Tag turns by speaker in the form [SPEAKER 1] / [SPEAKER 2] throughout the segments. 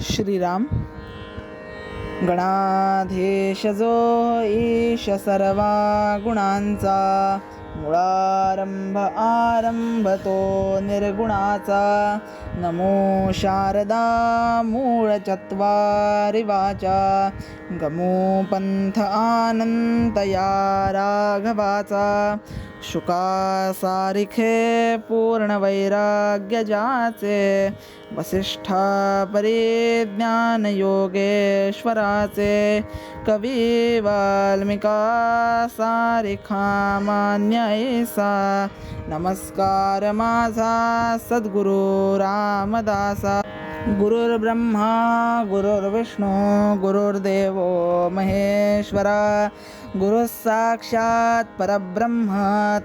[SPEAKER 1] श्रीराम। गणाधीशजो ईश सर्वा गुणांचा। मुळारंभ आरंभ तो निर्गुणाचा। नमो शारदा मूळ चत्वारि वाचा गमो पंथ या राघवाचा। शुका सारिखे जाचे वसिष्ठा परिज्ञान योगेश्वराचे कवी वाल्मिका सारिखा मान्य ऐसा नमस्कार माझा सद्गुरु रामदासा। गुरुर्ब्रह्मा गुरुर्विष्णू गुरुर्देवो महेश्वरा। गुरुस्साक्षात् परब्रह्म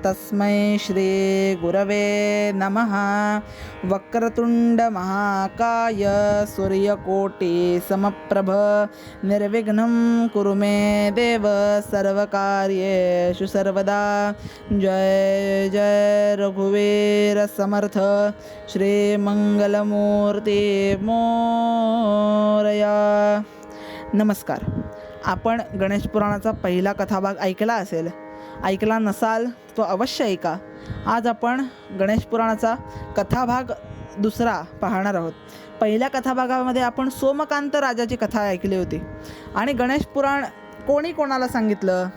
[SPEAKER 1] तस्मै श्री गुरवे नमः। वक्रतुण्डमहाकाय सूर्यकोटिसमप्रभ। सूर्यकोटि समप्रभ निर्विघ्नं कुरु मे देव सर्वकार्येषु सर्वदा। जय जय रघुवीरसमर्थ श्रीमङ्गलमूर्ति मोरया। नमस्कार। आपण गणेश पुराणाचा पहिला कथाभाग ऐकला असेल. ऐकला नसाल तो अवश्य ऐका. आज आपण गणेश पुराणाचा कथाभाग दुसरा पाहणार आहोत. पहिल्या कथाभागामध्ये आपण सोमकांत राजाची कथा ऐकली होती. आणि गणेश पुराण कोणी कोणाला सांगितलं?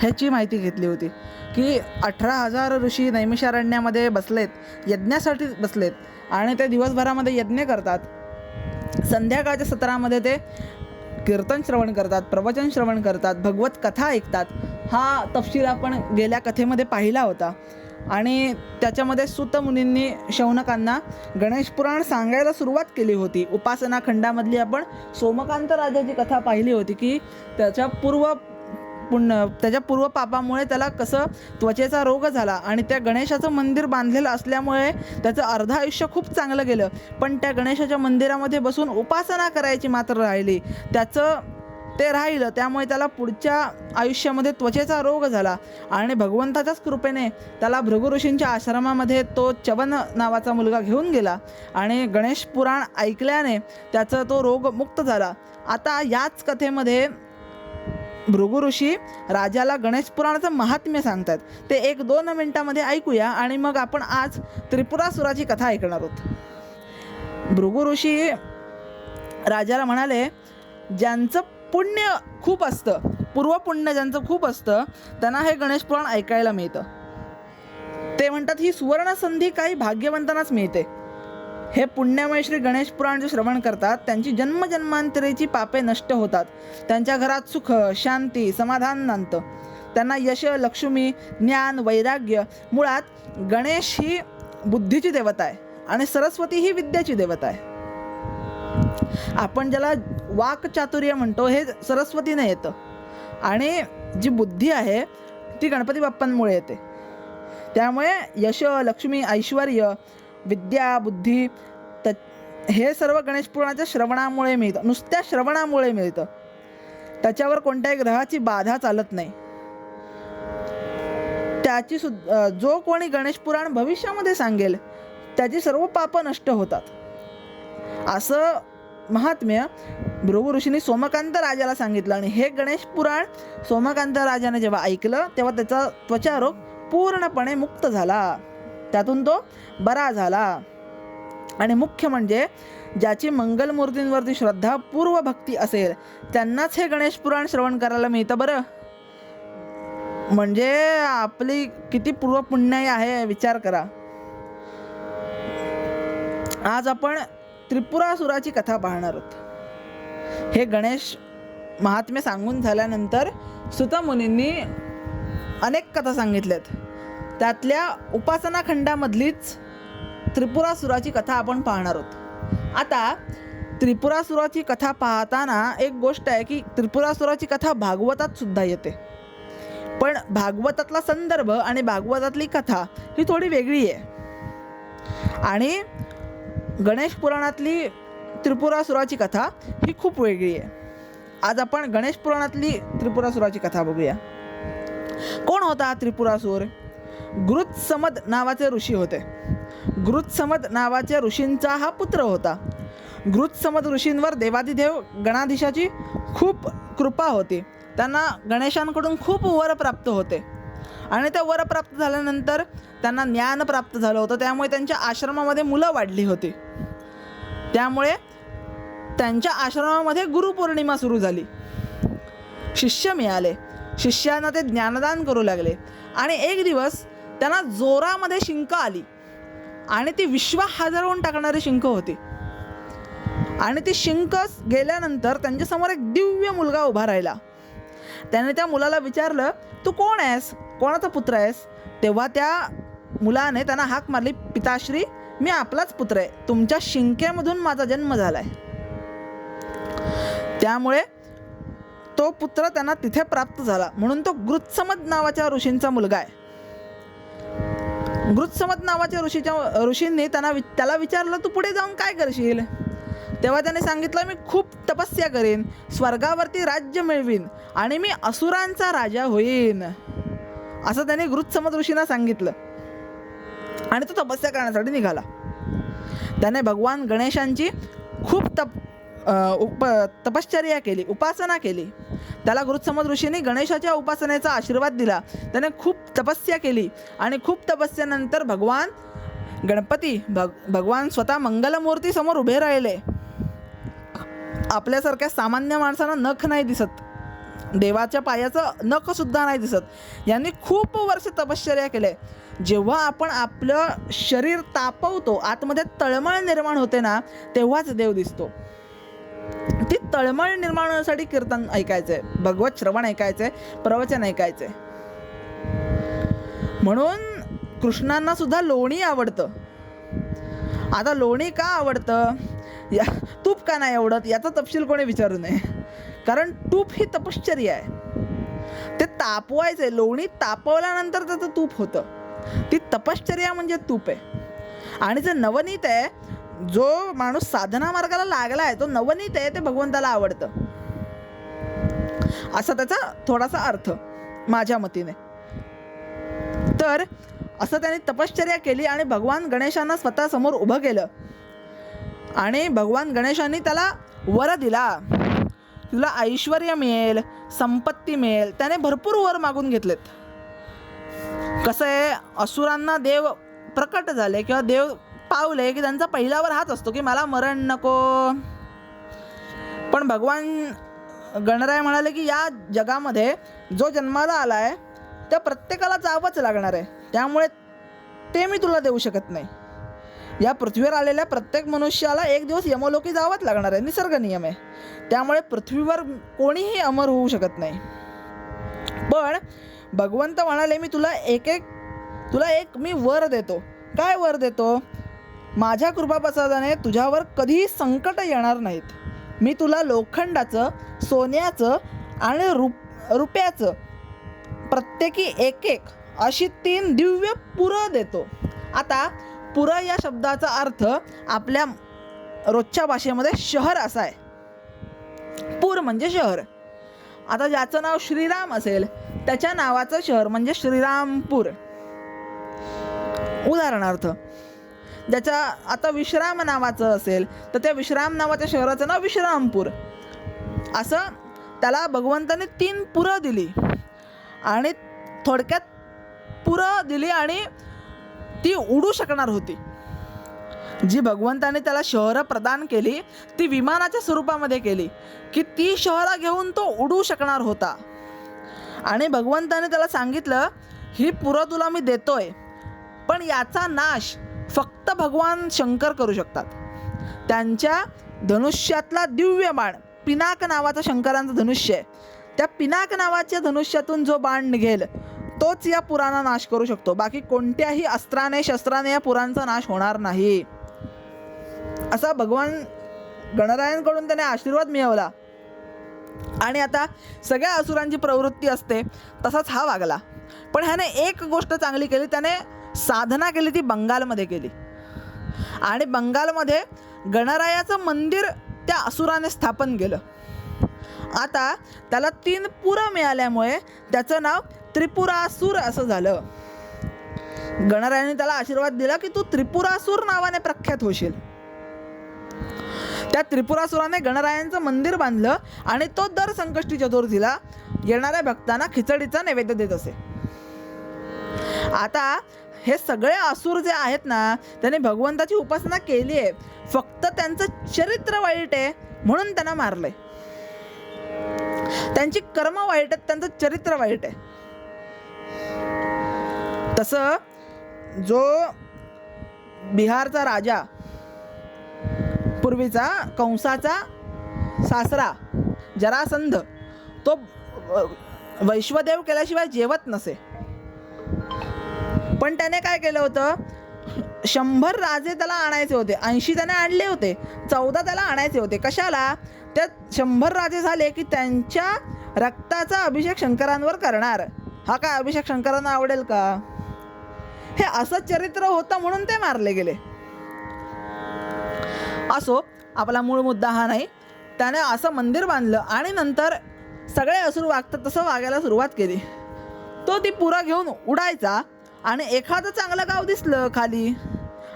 [SPEAKER 1] ह्याची माहिती घेतली होती. की अठरा हजार ऋषी नैमिषारण्यामध्ये बसलेत यज्ञासाठी बसलेत आणि ते दिवसभरामध्ये यज्ञ करतात. संध्याकाळच्या सत्रामध्ये ते कीर्तन श्रवण करतात प्रवचन श्रवण करतात भगवत कथा ऐकतात. हा तपशील आपण गेल्या कथेमध्ये पाहिला होता. आणि त्याच्यामध्ये सुतमुनींनी शौनकांना गणेश पुराण सांगायला सुरुवात केली होती. उपासना खंडामधली आपण सोमकांत राजाची कथा पाहिली होती की त्याच्या पूर्व पुण्य त्याच्या पूर्व पापामुळे त्याला कसं त्वचेचा रोग झाला आणि त्या गणेशाचं मंदिर बांधलेलं असल्यामुळे त्याचं अर्ध आयुष्य खूप चांगलं गेलं. पण त्या गणेशाच्या मंदिरामध्ये बसून उपासना करायची मात्र राहिली. त्याचं ते राहिलं त्यामुळे त्याला पुढच्या आयुष्यामध्ये त्वचेचा रोग झाला. आणि भगवंताच्याच कृपेने त्याला भृगु ऋषींच्या आश्रमामध्ये तो चवन नावाचा मुलगा घेऊन गेला. आणि गणेश पुराण ऐकल्याने त्याचा तो रोग मुक्त झाला. आता याच कथेमध्ये भृगु ऋषी राजाला गणेश पुराणाचं महात्म्य सांगतात. ते एक दोन मिनिटामध्ये ऐकूया आणि मग आपण आज त्रिपुरासुराची कथा ऐकणार आहोत. भृगु ऋषी राजाला म्हणाले ज्यांचं पुण्य खूप असतं पूर्वपुण्य ज्यांचं खूप असतं त्यांना हे गणेश पुराण ऐकायला मिळतं. ते म्हणतात ही सुवर्ण संधी काही भाग्यवंतांनाच मिळते. हे पुण्यामय श्री गणेश पुराण जे श्रवण करतात त्यांची जन्मजन्मांतरेची पापे नष्ट होतात. त्यांच्या घरात सुख शांती समाधान नांदतं त्यांना यश लक्ष्मी ज्ञान वैराग्य मुळात गणेश ही बुद्धीची देवता आहे आणि सरस्वती ही विद्याची देवता आहे. आपण ज्याला वाक चातुर्य म्हणतो हे सरस्वतीने येतं. आणि जी बुद्धी आहे ती गणपती बाप्पांमुळे येते. त्यामुळे यश लक्ष्मी ऐश्वर विद्या बुद्धी त हे सर्व गणेशपुराणाच्या श्रवणामुळे मिळतं. नुसत्या श्रवणामुळे मिळतं. त्याच्यावर कोणत्याही ग्रहाची बाधा चालत नाही. त्याची सुद्धा जो कोणी गणेशपुराण भविष्यामध्ये सांगेल त्याची सर्व पापं नष्ट होतात. असं महात्म्य भृगु ऋषींनी सोमकांत राजाला सांगितलं आणि हे गणेश पुराण सोमकांत राजाने जेव्हा ऐकलं तेव्हा त्याचा त्वचारोग पूर्णपणे मुक्त झाला. त्यातून तो बरा झाला. आणि मुख्य म्हणजे ज्याची मंगलमूर्तींवरती श्रद्धा पूर्व भक्ती असेल त्यांनाच हे गणेश पुराण श्रवण करायला मिळतं बरं. म्हणजे आपली किती पूर्व पुण्याई आहे विचार करा. आज आपण त्रिपुरासुराची कथा पाहणार आहोत. हे गणेश महात्म्य सांगून झाल्यानंतर सुतमुनींनी अनेक कथा सांगितल्यात. त्यातल्या उपासना खंडामधलीच त्रिपुरासुराची कथा आपण पाहणार आहोत. आता त्रिपुरासुराची कथा पाहताना एक गोष्ट आहे की त्रिपुरासुराची कथा भागवतात सुद्धा येते. पण भागवतातला संदर्भ आणि भागवतातली कथा ही थोडी वेगळी आहे. आणि गणेश पुराणातली त्रिपुरासुराची कथा ही खूप वेगळी आहे. आज आपण गणेश पुराणातली त्रिपुरासुराची कथा बघूया. कोण होता त्रिपुरासूर? गृत्समद नावाचे ऋषी होते. गृत्समद नावाच्या ऋषींचा हा पुत्र होता. गृत्समद ऋषींवर देवादिदेव गणाधीशाची खूप कृपा होती. त्यांना गणेशांकडून खूप वर प्राप्त होते. आणि ते वर प्राप्त झाल्यानंतर त्यांना ज्ञान प्राप्त झालं होतं. त्यामुळे त्यांच्या आश्रमामध्ये मुलं वाढली होती. त्यामुळे त्यांच्या आश्रमामध्ये गुरुपौर्णिमा सुरू झाली. शिष्य मिळाले. शिष्यांना ते ज्ञानदान करू लागले. आणि एक दिवस त्यांना जोरामध्ये शिंक आली. आणि ती विश्वा हादरवून टाकणारी शिंक होती. आणि ती शिंक गेल्यानंतर त्यांच्यासमोर एक दिव्य मुलगा उभा राहिला. त्याने त्या मुलाला विचारलं तू कोण आहेस? कोणाचा पुत्र आहेस? तेव्हा त्या मुलाने त्यांना हाक मारली पिताश्री मी आपलाच पुत्र आहे. तुमच्या शिंकेमधून माझा जन्म झाला आहे त्यामुळे तो पुत्र त्यांना तिथे प्राप्त झाला. म्हणून तो गृत्समद नावाच्या ऋषींचा मुलगा आहे. गृत्समद नावाच्या ऋषीच्या ऋषींनी त्यांना वि- त्याला विचारलं तू पुढे जाऊन काय करशील? तेव्हा त्याने सांगितलं मी खूप तपस्या करेन स्वर्गावरती राज्य मिळवीन आणि मी असुरांचा राजा होईन. असं त्याने गृत्समद ऋषींना सांगितलं. आणि तो तपस्या करण्यासाठी निघाला. त्याने भगवान गणेशांची खूप तप उप तपश्चर्या केली उपासना केली. त्याला गृत्समद ऋषीने गणेशाच्या उपासनेचा आशीर्वाद दिला. त्याने खूप तपस्या केली आणि खूप तपस्यानंतर भगवान गणपती भग भगवान स्वतः मंगलमूर्ती समोर उभे राहिले. आपल्यासारख्या सामान्य माणसांना नख नाही दिसत. देवाच्या पायाचं नखसुद्धा नाही दिसत. यांनी खूप वर्ष तपश्चर्या केले जेव्हा आपण आपलं शरीर तापवतो आतमध्ये तळमळ निर्माण होते ना तेव्हाच देव दिसतो. ती तळमळ निर्माण होण्यासाठी कीर्तन ऐकायचंय भगवत श्रवण ऐकायचंय प्रवचन ऐकायचंय म्हणून कृष्णांना सुद्धा लोणी आवडतं. आता लोणी का आवडतं? या तूप का नाही आवडत? याचा तपशील कोणी विचारू नये. कारण तूप ही तपश्चर्या आहे. ते तापवायचंय लोणी तापवल्यानंतर त्याचं तूप होतं. ती तपश्चर्या म्हणजे तूप आहे. आणि जे नवनीत आहे जो माणूस साधना मार्गाला लागला आहे तो नवनीत आहे ते भगवंताला आवडतं. असा त्याचा थोडासा अर्थ माझ्या मतीने. तर असं त्याने तपश्चर्या केली आणि भगवान गणेशांना स्वतः समोर उभं केलं. आणि भगवान गणेशांनी त्याला वर दिला. तुला ऐश्वर मिळेल संपत्ती मिळेल त्याने भरपूर वर मागून घेतलेत. कसं आहे असुरांना देव प्रकट झाले किंवा देव पावले की त्यांचा पहिल्यावर हाच असतो की मला मरण नको. पण भगवान गणराय म्हणाले की या जगामध्ये जो जन्माला आला आहे त्या प्रत्येकाला जावंच लागणार आहे. त्यामुळे ते मी तुला देऊ शकत नाही. या पृथ्वीवर आलेल्या प्रत्येक मनुष्याला एक दिवस यमलोकी जावंच लागणार आहे. निसर्ग नियम आहे. त्यामुळे पृथ्वीवर कोणीही अमर होऊ शकत नाही. पण भगवंत म्हणाले मी तुला एक एक तुला एक मी वर देतो. काय वर देतो? माझ्या कृपाप्रसादाने तुझ्यावर कधीही संकट येणार नाहीत. मी तुला लोखंडाचं सोन्याचं आणि रुप रुपयाचं प्रत्येकी एक एक अशी तीन दिव्य पुरं देतो. आता पुरं या शब्दाचा अर्थ आपल्या रोजच्या भाषेमध्ये शहर असा आहे. पूर म्हणजे शहर. आता ज्याचं नाव श्रीराम असेल त्याच्या नावाचं शहर म्हणजे श्रीरामपूर. उदाहरणार्थ ज्याच्या आता विश्राम नावाचं असेल तर त्या विश्राम नावाच्या शहराचं नाव विश्रामपूर. असं त्याला भगवंताने तीन पुरं दिली. आणि थोडक्यात पुरं दिली आणि ती उडू शकणार होती. जी भगवंताने त्याला शहरं प्रदान केली ती विमानाच्या स्वरूपामध्ये केली की ती शहरं घेऊन तो उडू शकणार होता. आणि भगवंताने त्याला सांगितलं ही पुरं तुला मी देतोय पण याचा नाश फक्त भगवान शंकर करू शकतात. त्यांच्या धनुष्यातला दिव्य बाण पिनाक नावाचा शंकरांचं धनुष्य आहे. त्या पिनाक नावाच्या धनुष्यातून जो बाण निघेल तोच या पुराना नाश करू शकतो. बाकी कोणत्याही अस्त्राने शस्त्राने या पुरांचा नाश होणार नाही. असा भगवान गणरायांकडून त्याने आशीर्वाद मिळवला. आणि आता सगळ्या असुरांची प्रवृत्ती असते तसाच हा वागला. पण ह्याने एक गोष्ट चांगली केली त्याने साधना केली ती बंगालमध्ये केली. आणि बंगालमध्ये गणरायाचं मंदिर त्या असुराने स्थापन केलं. आता त्याला तीन पुरं मिळाल्यामुळे त्याचं नाव त्रिपुरासूर असं झालं. गणरायाने त्याला आशीर्वाद दिला की तू त्रिपुरासूर नावाने प्रख्यात होशील. त्या त्रिपुरासुराने गणरायांचं मंदिर बांधलं आणि तो दर संकष्टी चतुर्थीला येणाऱ्या भक्तांना खिचडीचा नैवेद्य देत असे. आता हे सगळे असुर जे आहेत ना त्यांनी भगवंताची उपासना केली आहे. फक्त त्यांचं चरित्र वाईट आहे म्हणून त्यांना मारलंय. त्यांची कर्म वाईट आहेत त्यांचं चरित्र वाईट आहे. तसं जो बिहारचा राजा पूर्वीचा कंसाचा सासरा जरासंध तो वैश्वदेव केल्याशिवाय जेवत नसे. पण त्याने काय केलं होतं? शंभर राजे त्याला आणायचे होते. ऐंशी त्याने आणले होते. चौदा त्याला आणायचे होते. कशाला? त्या शंभर राजे झाले की त्यांच्या रक्ताचा अभिषेक शंकरांवर करणार. हा काय अभिषेक शंकरांना आवडेल का? हे असं चरित्र होतं म्हणून ते मारले गेले. असो आपला मूळ मुद्दा हा नाही. त्याने असं मंदिर बांधलं आणि नंतर सगळे असुर वागतात तसं वागायला सुरुवात केली. तो ती पुरं घेऊन उडायचा. आणि एखादं चांगलं गाव दिसलं खाली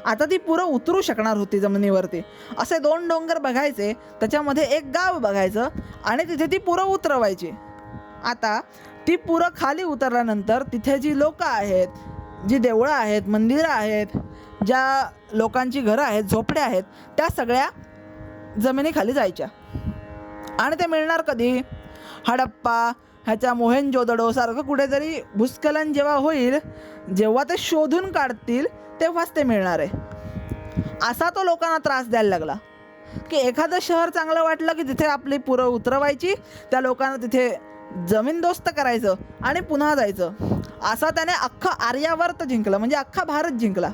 [SPEAKER 1] आता ती पुरं उतरू शकणार होती जमिनीवरती. असे दोन डोंगर बघायचे त्याच्यामध्ये एक गाव बघायचं आणि तिथे ती पुरं उतरवायची. आता ती पुरं खाली उतरल्यानंतर तिथे जी लोकं आहेत जी देवळं आहेत मंदिरं आहेत ज्या लोकांची घरं आहेत झोपड्या आहेत त्या सगळ्या जमिनीखाली जायच्या. आणि ते मिळणार कधी? हडप्पा ह्याच्या मोहेंजोदडो सारखं कुठेतरी भूस्खलन जेव्हा होईल जेव्हा ते शोधून काढतील तेव्हाच ते मिळणार आहे. असा तो लोकांना त्रास द्यायला लागला. की एखादं शहर चांगलं वाटलं की तिथे आपली पुरं उतरवायची त्या लोकांना तिथे जमीनदोस्त करायचं आणि पुन्हा जायचं. असा त्याने अख्खा आर्यावर्त जिंकलं म्हणजे अख्खा भारत जिंकला.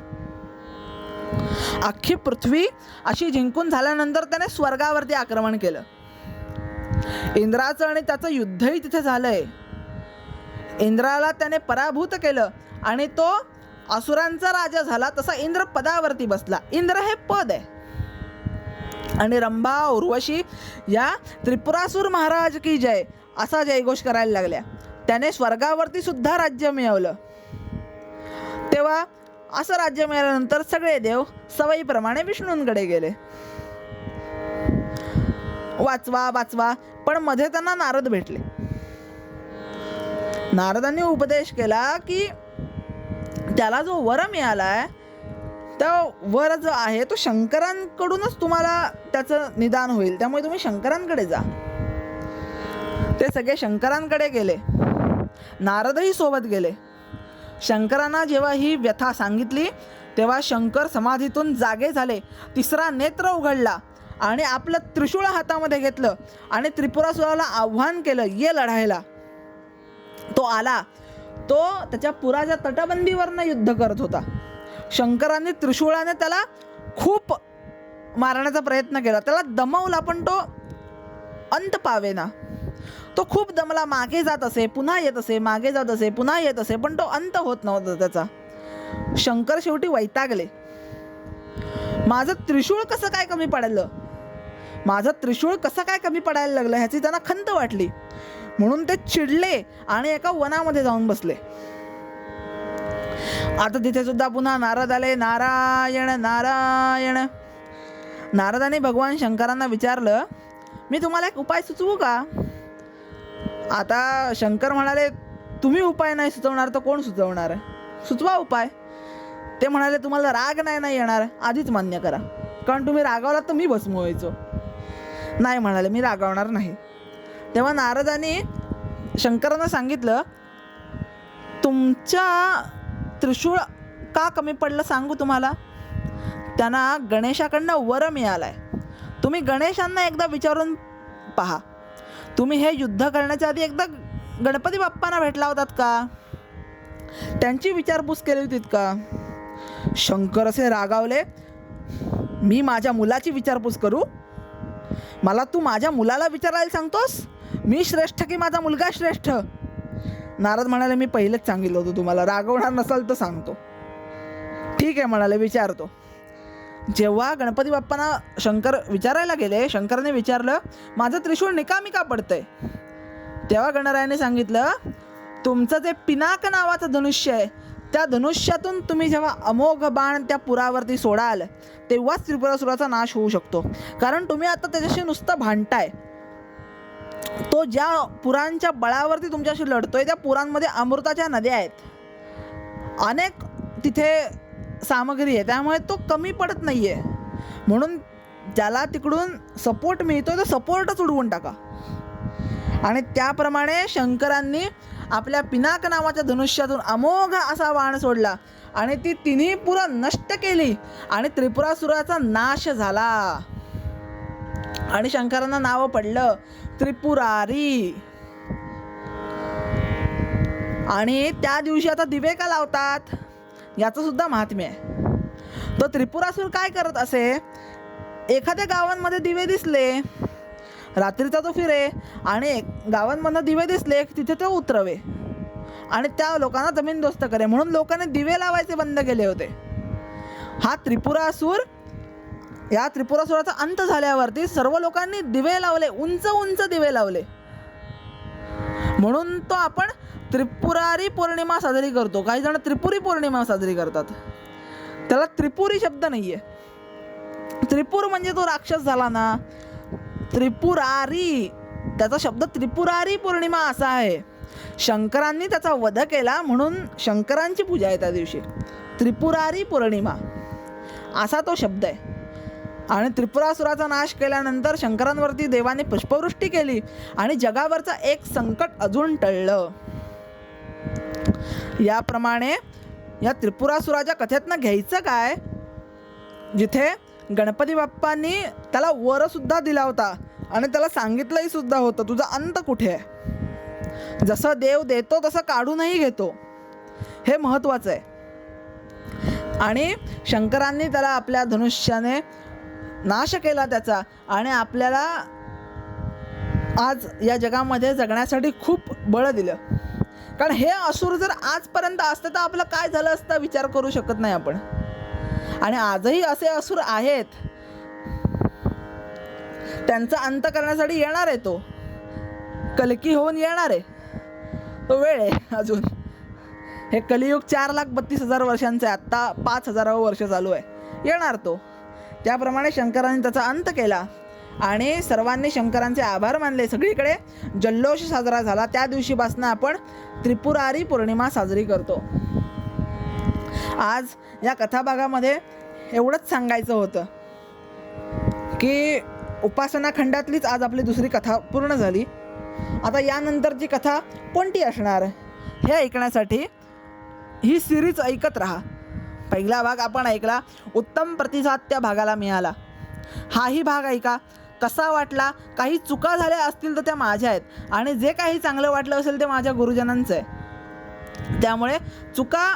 [SPEAKER 1] अख्खी पृथ्वी अशी जिंकून झाल्यानंतर त्याने स्वर्गावरती आक्रमण केलं. इंद्राचं आणि त्याचं युद्धही तिथे झालंय. इंद्राला त्याने पराभूत केलं आणि तो असुरांचा राजा झाला तसा इंद्र पदावरती बसला. इंद्र हे पद आहे. आणि रंभा उर्वशी या त्रिपुरासूर महाराज की जय असा जयघोष करायला लागल्या. त्याने स्वर्गावरती सुद्धा राज्य मिळवलं. तेव्हा असं राज्य मिळाल्यानंतर सगळे देव सवयीप्रमाणे विष्णूंकडे गेले. वाचवा वाचवा. पण मध्ये त्यांना नारद भेटले. नारदांनी उपदेश केला की त्याला जो वर मिळालाय त्या वर जो आहे तो शंकरांकडूनच तुम्हाला त्याचं निदान होईल. त्यामुळे तुम्ही शंकरांकडे जा. ते सगळे शंकरांकडे गेले. नारदही सोबत गेले. शंकरांना जेव्हा ही व्यथा सांगितली तेव्हा शंकर समाधीतून जागे झाले. तिसरा नेत्र उघडला. आणि आपलं त्रिशूळ हातामध्ये घेतलं आणि त्रिपुरासुराला आव्हान केलं ये लढायला. तो आला. तो त्याच्या पुराच्या तटबंदीवरनं युद्ध करत होता. शंकरांनी त्रिशूळाने त्याला खूप मारण्याचा प्रयत्न केला. त्याला दमवला पण तो अंत पावेना. तो खूप दमला. मागे जात असे पुन्हा येत असे मागे जात असे पुन्हा येत असे पण तो अंत होत नव्हता त्याचा. शंकर शेवटी वैतागले. माझं त्रिशूळ कसं काय कमी पडलं? माझं त्रिशूळ कसं काय कमी पडायला लागलं ह्याची त्यांना खंत वाटली. म्हणून ते चिडले आणि एका वनामध्ये जाऊन बसले. आता तिथे सुद्धा पुन्हा नारद आले. नारायण नारायण. नारदाने भगवान शंकरांना विचारलं मी तुम्हाला एक उपाय सुचवू का? आता शंकर म्हणाले तुम्ही उपाय नाही सुचवणार तर कोण सुचवणार? सुचवा उपाय. ते म्हणाले तुम्हाला राग नाही नाही येणार. आधीच मान्य करा. कारण तुम्ही रागावलात तर मी भस्म व्हायचो. नाही म्हणाले मी रागावणार नाही. तेव्हा नारदाने शंकरांना सांगितलं तुमच्या त्रिशूळ का कमी पडलं सांगू तुम्हाला? त्यांना गणेशाकडनं वर मिळालाय. तुम्ही गणेशांना एकदा विचारून पहा. तुम्ही हे युद्ध करण्याच्या आधी एकदा गणपती बाप्पांना भेटला होतात का? त्यांची विचारपूस केली होतीत का शंकर असे रागावले मी माझ्या मुलाची विचारपूस करू? मला तू माझ्या मुलाला विचारायला सांगतोस? मी श्रेष्ठ की माझा मुलगा श्रेष्ठ? नारद म्हणाले मी पहिलेच सांगितलं होतं तुम्हाला. रागवणार नसाल तर सांगतो. ठीक आहे म्हणाले विचारतो. जेव्हा गणपती बाप्पांना शंकर विचारायला गेले शंकरने विचारलं माझं त्रिशूळ निकामी का पडतंय? तेव्हा गणरायाने सांगितलं तुमचं जे पिनाक नावाचं धनुष्य आहे त्या धनुष्यातून तुम्ही जेव्हा अमोघ बाण त्या पुरावरती सोडाल तेव्हाच त्रिपुरासुराचा नाश होऊ शकतो. कारण तुम्ही आता त्याच्याशी नुसतं भांडताय. तो ज्या पुरांच्या बळावरती तुमच्याशी लढतोय त्या पुरांमध्ये अमृताच्या नद्या आहेत. अनेक तिथे सामग्री आहे त्यामुळे तो कमी पडत नाही आहे म्हणून ज्याला तिकडून सपोर्ट मिळतोय तो सपोर्टच उडवून टाका. आणि त्याप्रमाणे शंकरांनी आपल्या पिनाक नावाच्या धनुष्यातून अमोघ असा बाण सोडला. आणि ती तिन्ही पुरं नष्ट केली. आणि त्रिपुरासुराचा नाश झाला. आणि शंकरांना नाव पडलं. त्रिपुरारी. आणि त्या दिवशी आता दिवे का लावतात? याचं सुद्धा महात्म्य आहे. तो त्रिपुरासूर काय करत असे? एखाद्या गावांमध्ये दिवे दिसले. रात्रीचा तो फिरे आणि गावांमधनं दिवे दिसले तिथे तो उतरवे. आणि त्या लोकांना जमीनदोस्त करे. म्हणून लोकांनी दिवे लावायचे बंद केले होते. हा त्रिपुरासूर या त्रिपुरासुराचा अंत झाल्यावरती सर्व लोकांनी दिवे लावले उंच उंच दिवे लावले. म्हणून तो आपण त्रिपुरारी पौर्णिमा साजरी करतो. काही जण त्रिपुरी पौर्णिमा साजरी करतात. त्याला त्रिपुरी शब्द नाही आहे त्रिपूर म्हणजे तो राक्षस झाला ना त्रिपुरारी. त्याचा शब्द त्रिपुरारी पौर्णिमा असा आहे. शंकरांनी त्याचा वध केला म्हणून शंकरांची पूजा आहे त्या दिवशी. त्रिपुरारी पौर्णिमा. असा तो शब्द आहे. आणि त्रिपुरासुराचा नाश केल्यानंतर शंकरांवरती देवाने पुष्पवृष्टी केली आणि जगावरचा एक संकट अजून टळलं. याप्रमाणे या त्रिपुरासुराच्या कथेतनं घ्यायचं काय? जिथे गणपती बाप्पांनी त्याला वरसुद्धा दिला होता आणि त्याला सांगितलंही सुद्धा होतं तुझा अंत कुठे आहे? जसं देव देतो तसं काढूनही घेतो. हे महत्त्वाचं आहे. आणि शंकरांनी त्याला आपल्या धनुष्याने नाश केला त्याचा आणि आपल्याला आज या जगामध्ये जगण्यासाठी खूप बळ दिलं. कारण हे असुर जर आजपर्यंत असतं तर आपलं काय झालं असतं विचार करू शकत नाही आपण. आणि आजही असे असुर आहेत. त्यांचा अंत करण्यासाठी येणार आहे तो. कलकी होऊन येणार आहे. तो वेळ आहे अजून. हे कलियुग चार लाख बत्तीस हजार वर्षांचं आहे आत्ता पाच हजारावं वर्ष चालू आहे. येणार तो. त्याप्रमाणे शंकरांनी त्याचा अंत केला. आणि सर्वांनी शंकरांचे आभार मानले. सगळीकडे जल्लोष साजरा झाला. त्या दिवशीपासून आपण त्रिपुरारी पौर्णिमा साजरी करतो. आज या कथाभागामध्ये एवढंच सांगायचं होतं की उपासना खंडातलीच आज आपली दुसरी कथा पूर्ण झाली. आता यानंतरची कथा कोणती असणार हे ऐकण्यासाठी ही सिरीज ऐकत राहा. पहिला भाग आपण ऐकला उत्तम प्रतिसाद त्या भागाला मिळाला. हाही भाग ऐका कसा वाटला काही चुका झाल्या असतील तर त्या माझ्या आहेत आणि जे काही चांगलं वाटलं असेल ते माझ्या गुरुजनांचं आहे. त्यामुळे चुका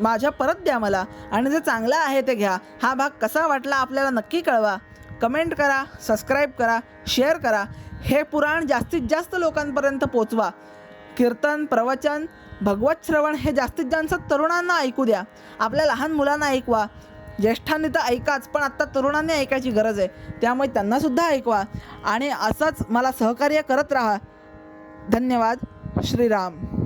[SPEAKER 1] माझ्या परत द्या मला आणि जे चांगलं आहे ते घ्या. हा भाग कसा वाटला आपल्याला नक्की कळवा. कमेंट करा सबस्क्राईब करा शेअर करा. हे पुराण जास्तीत जास्त लोकांपर्यंत पोचवा. कीर्तन प्रवचन भगवत श्रवण हे जास्तीत जास्त तरुणांना ऐकू द्या. आपल्या लहान मुलांना ऐकवा. ज्येष्ठांनी तर ऐकाच पण आत्ता तरुणांनी ऐकायची गरज आहे. त्यामुळे त्यांनासुद्धा ऐकवा. आणि असंच मला सहकार्य करत राहा. धन्यवाद. श्रीराम.